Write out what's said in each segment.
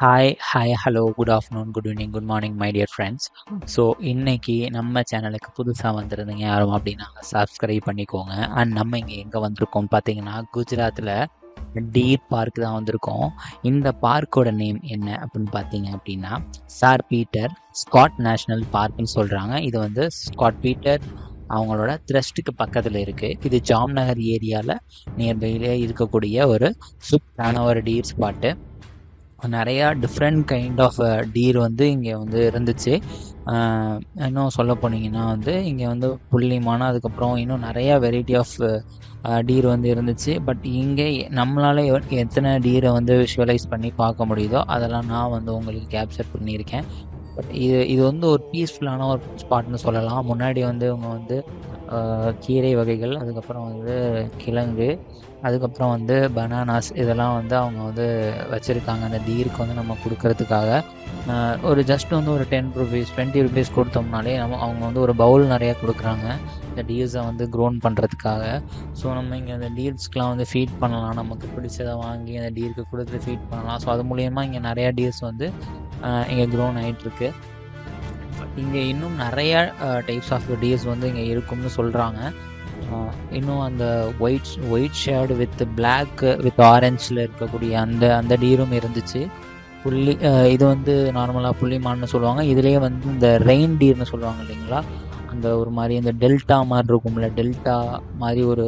Hi hi hello good afternoon good evening good morning my dear friends so இன்னைக்கு நம்ம சேனலுக்கு புதுசாக வந்திருந்தீங்க யாரும் அப்படின்னா சப்ஸ்கிரைப் பண்ணிக்கோங்க. அண்ட் நம்ம இங்கே எங்கே வந்திருக்கோம் பார்த்தீங்கன்னா குஜராத்தில் டீர் பார்க் தான் வந்திருக்கோம். இந்த பார்க்கோட நேம் என்ன அப்படின்னு பார்த்தீங்க அப்படின்னா சார் பீட்டர் ஸ்காட் நேஷ்னல் பார்க்னு சொல்கிறாங்க இது வந்து ஸ்காட் பீட்டர் அவங்களோட த்ரஸ்ட்டுக்கு பக்கத்தில் இருக்குது இது ஜாம்நகர் ஏரியாவில் நியர்பையிலே இருக்கக்கூடிய ஒரு சூப்பரான ஒரு டீர் ஸ்பாட்டு நிறையா டிஃப்ரெண்ட் கைண்ட் ஆஃப் டீர் வந்து இங்கே வந்து இருந்துச்சு. இன்னும் சொல்ல போனீங்கன்னா வந்து இங்கே வந்து புள்ளிமான அதுக்கப்புறம் இன்னும் நிறையா வெரைட்டி ஆஃப் டீர் வந்து இருந்துச்சு. பட் இங்கே நம்மளால் எத்தனை டீரை வந்து விஷுவலைஸ் பண்ணி பார்க்க முடியுதோ அதெல்லாம் நான் வந்து உங்களுக்கு கேப்சர் பண்ணியிருக்கேன். பட் இது இது வந்து ஒரு பீஸ்ஃபுல்லான ஒரு ஸ்பாட்னு சொல்லலாம். முன்னாடி வந்து இவங்க வந்து கீரை வகைகள் அதுக்கப்புறம் வந்து கிழங்கு அதுக்கப்புறம் வந்து பனானாஸ் இதெல்லாம் வந்து அவங்க வந்து வச்சுருக்காங்க. அந்த டீருக்கு வந்து நம்ம கொடுக்கறதுக்காக. ஒரு ஜஸ்ட் வந்து ஒரு டென் ருபீஸ் டுவெண்ட்டி ருபீஸ் கொடுத்தோம்னாலே நம்ம அவங்க வந்து ஒரு பவுல் நிறையா கொடுக்குறாங்க. இந்த டீர்ஸை வந்து க்ரோன் பண்ணுறதுக்காக ஸோ நம்ம இங்கே அந்த டீர்ஸ்க்கெலாம் வந்து ஃபீட் பண்ணலாம். நமக்கு பிடிச்சதை வாங்கி அந்த டீருக்கு கொடுத்து ஃபீட் பண்ணலாம். ஸோ அது மூலயமா இங்கே நிறையா டீர்ஸ் வந்து இங்கே க்ரோன் ஆகிட்டுருக்கு இங்கே இன்னும் நிறைய டைப்ஸ் ஆஃப் டீர்ஸ் வந்து இங்கே இருக்கும்னு சொல்கிறாங்க இன்னும் அந்த white white shared with black with ஆரஞ்சில் இருக்கக்கூடிய அந்த அந்த டீரும் இருந்துச்சு. புள்ளி இது வந்து நார்மலாக புள்ளிமான்னு சொல்லுவாங்க. இதுலேயே வந்து இந்த ரெயின் டீர்னு சொல்லுவாங்க இல்லைங்களா? அந்த ஒரு மாதிரி அந்த டெல்டா மாதிரி இருக்கும்ல டெல்டா மாதிரி ஒரு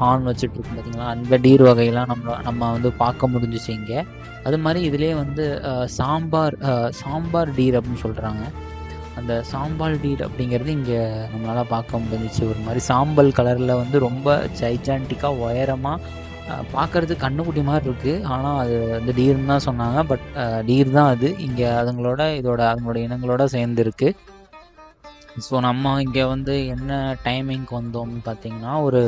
ஹார்ன் வச்சுட்டு இருக்கும் பார்த்தீங்களா அந்த டீர் வகையெல்லாம் நம்ம நம்ம வந்து பார்க்க முடிஞ்சிச்சு இங்கே. அது மாதிரி இதுலேயே வந்து சாம்பார் சாம்பார் டீர் அப்படின்னு சொல்கிறாங்க அந்த சாம்பல் டீர் அப்படிங்கிறது இங்கே நம்மளால் பார்க்க முடிஞ்சிச்சு. ஒரு மாதிரி சாம்பல் கலரில் வந்து ரொம்ப ஜைஜான்டிக்காக உயரமாக பார்க்குறதுக்கு கண்ணுக்குட்டி மாதிரி இருக்குது ஆனால் அது வந்து டீர்னு தான் சொன்னாங்க. பட் டீர் தான் அது. இங்கே அதுங்களோட இதோட அதுங்களோட இனங்களோட சேர்ந்துருக்கு ஸோ நம்ம இங்கே வந்து என்ன டைமிங்க்கு வந்தோம்னு பார்த்தீங்கன்னா ஒரு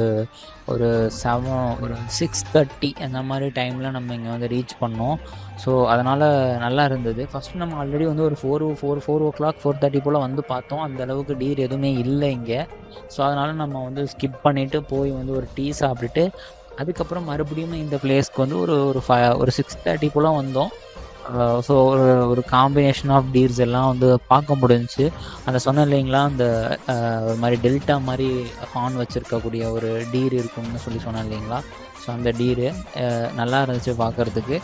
ஒரு செவன் ஒரு சிக்ஸ் தேர்ட்டி அந்த மாதிரி டைமில் நம்ம இங்கே வந்து ரீச் பண்ணோம். ஸோ அதனால் நல்லா இருந்தது. ஃபஸ்ட்டு நம்ம ஆல்ரெடி வந்து ஒரு four four four o'clock four thirty போல் வந்து பார்த்தோம். அந்த அளவுக்கு டீர் எதுவுமே இல்லை இங்கே. ஸோ அதனால் நம்ம வந்து ஸ்கிப் பண்ணிவிட்டு போய் வந்து ஒரு டீ சாப்பிட்டுட்டு அதுக்கப்புறம் மறுபடியும் இந்த பிளேஸ்க்கு வந்து ஒரு ஒரு ஃபை ஒரு சிக்ஸ் தேர்ட்டி போல் வந்தோம். ஸோ ஒரு ஒரு காம்பினேஷன் ஆஃப் டீர்ஸ் எல்லாம் வந்து பார்க்க முடிஞ்சிச்சு. அந்த சொன்ன இல்லைங்களா? அந்த ஒரு மாதிரி டெல்டா மாதிரி ஹார்ன் வச்சுருக்கக்கூடிய ஒரு டீர் இருக்கும்னு சொல்லி சொன்னேன் இல்லைங்களா? ஸோ அந்த டீரு நல்லா இருந்துச்சு பார்க்குறதுக்கு.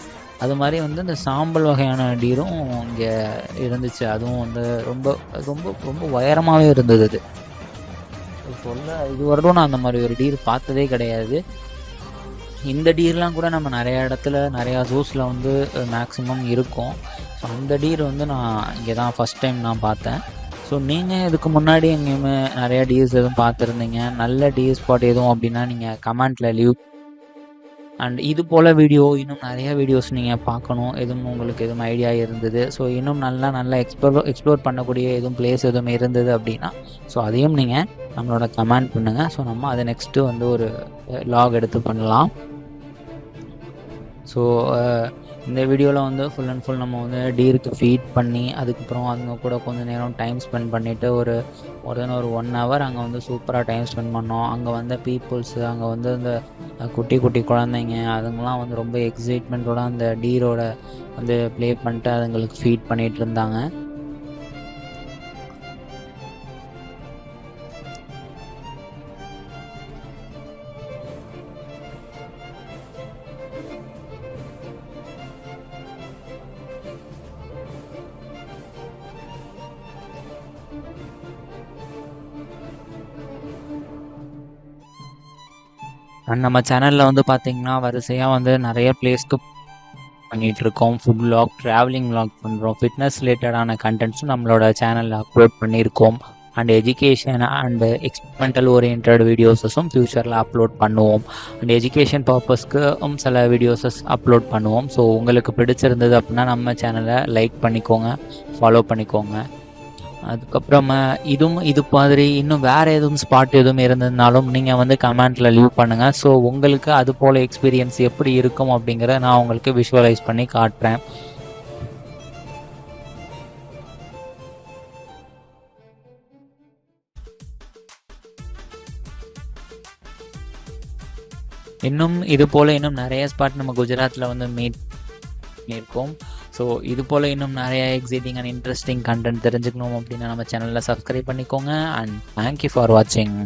அது மாதிரி வந்து இந்த சாம்பல் வகையான டீரும் இங்கே இருந்துச்சு. அதுவும் வந்து ரொம்ப ரொம்ப ரொம்ப உயரமாகவே இருந்தது அது. சொல்ல இது வரலும் நான் அந்த மாதிரி ஒரு டீர் பார்த்ததே கிடையாது. இந்த டீர்லாம் கூட நம்ம நிறைய இடத்துல நிறையா ஜூஸில் வந்து மேக்ஸிமம் இருக்கும். ஸோ அந்த டீர் வந்து நான் இங்கே தான் ஃபஸ்ட் டைம் நான் பார்த்தேன். ஸோ நீங்கள் இதுக்கு முன்னாடி எங்கேயுமே நிறையா டீர்ஸ் எதுவும் பார்த்துருந்தீங்க? நல்ல டீர் ஸ்பாட் எதுவும் அப்படின்னா நீங்கள் கமெண்ட்டில் லீவ் அண்ட் இது போல் வீடியோ இன்னும் நிறைய வீடியோஸ் நீங்கள் பார்க்கணும். எதுவும் உங்களுக்கு எதுவும் ஐடியா இருந்தது. ஸோ இன்னும் நல்லா நல்லா எக்ஸ்ப்ளோர் எக்ஸ்ப்ளோர் பண்ணக்கூடிய எதுவும் பிளேஸ் எதுவும் இருந்தது அப்படின்னா ஸோ அதையும் நீங்கள் நம்மளோட கமெண்ட் பண்ணுங்கள் ஸோ நம்ம அதை நெக்ஸ்ட்டு வந்து ஒரு லாக் எடுத்து பண்ணலாம். ஸோ uh, இந்த வீடியோவில் வந்து ஃபுல் அண்ட் ஃபுல் நம்ம வந்து டீருக்கு ஃபீட் பண்ணி அதுக்கப்புறம் அதுங்க கூட கொஞ்சம் நேரம் டைம் ஸ்பெண்ட் பண்ணிவிட்டு ஒரு ஒரு ஒரு ஒன் ஹவர் அங்கே வந்து சூப்பராக டைம் ஸ்பெண்ட் பண்ணோம். அங்கே வந்த பீப்புள்ஸு அங்கே வந்து இந்த குட்டி குட்டி குழந்தைங்க அதுங்கெல்லாம் வந்து ரொம்ப எக்ஸைட்மெண்ட்டோட அந்த டீரோட வந்து ப்ளே பண்ணிட்டு அதுங்களுக்கு ஃபீட் பண்ணிகிட்டு இருந்தாங்க. அண்ட் நம்ம சேனலில் வந்து பார்த்தீங்கன்னா வரிசையாக வந்து நிறைய பிளேஸ்க்கு பண்ணிகிட்டு இருக்கோம் ஃபுட் லாக் ட்ராவலிங் லாக் பண்ணுறோம் ஃபிட்னஸ் ரிலேட்டடான கண்டென்ட்ஸும் நம்மளோட சேனலில் அப்லோட் பண்ணியிருக்கோம். And education and experimental orient வீடியோஸஸும் ஃப்யூச்சரில் அப்லோட் பண்ணுவோம். அண்ட் எஜுகேஷன் பர்பஸ்க்கும் சில வீடியோஸஸ் அப்லோட் பண்ணுவோம். ஸோ உங்களுக்கு பிடிச்சிருந்தது அப்படின்னா நம்ம சேனலை லைக் பண்ணிக்கோங்க. ஃபாலோ பண்ணிக்கோங்க. அதுக்கப்புறமா இதுவும் இது மாதிரி இன்னும் வேறு எதுவும் ஸ்பாட் எதுவும் இருந்ததுனாலும் நீங்கள் வந்து கமெண்ட்டில் லீவ் பண்ணுங்கள் ஸோ உங்களுக்கு அது போல் எக்ஸ்பீரியன்ஸ் எப்படி இருக்கும் அப்படிங்கிறத நான் உங்களுக்கு விஷுவலைஸ் பண்ணி காட்டுறேன். இன்னும் இது போல் இன்னும் நிறைய ஸ்பாட் நம்ம குஜராத்தில் வந்து மீட் பண்ணியிருக்கோம். ஸோ இது போல் இன்னும் நிறைய எக்ஸைட்டிங் அண்ட் இன்ட்ரெஸ்டிங் கண்டென்ட் தெரிஞ்சுக்கணும் அப்படின்னா நம்ம சேனலில் சப்ஸ்கிரைப் பண்ணிக்கோங்க அண்ட் தேங்க்யூ ஃபார் வாட்சிங்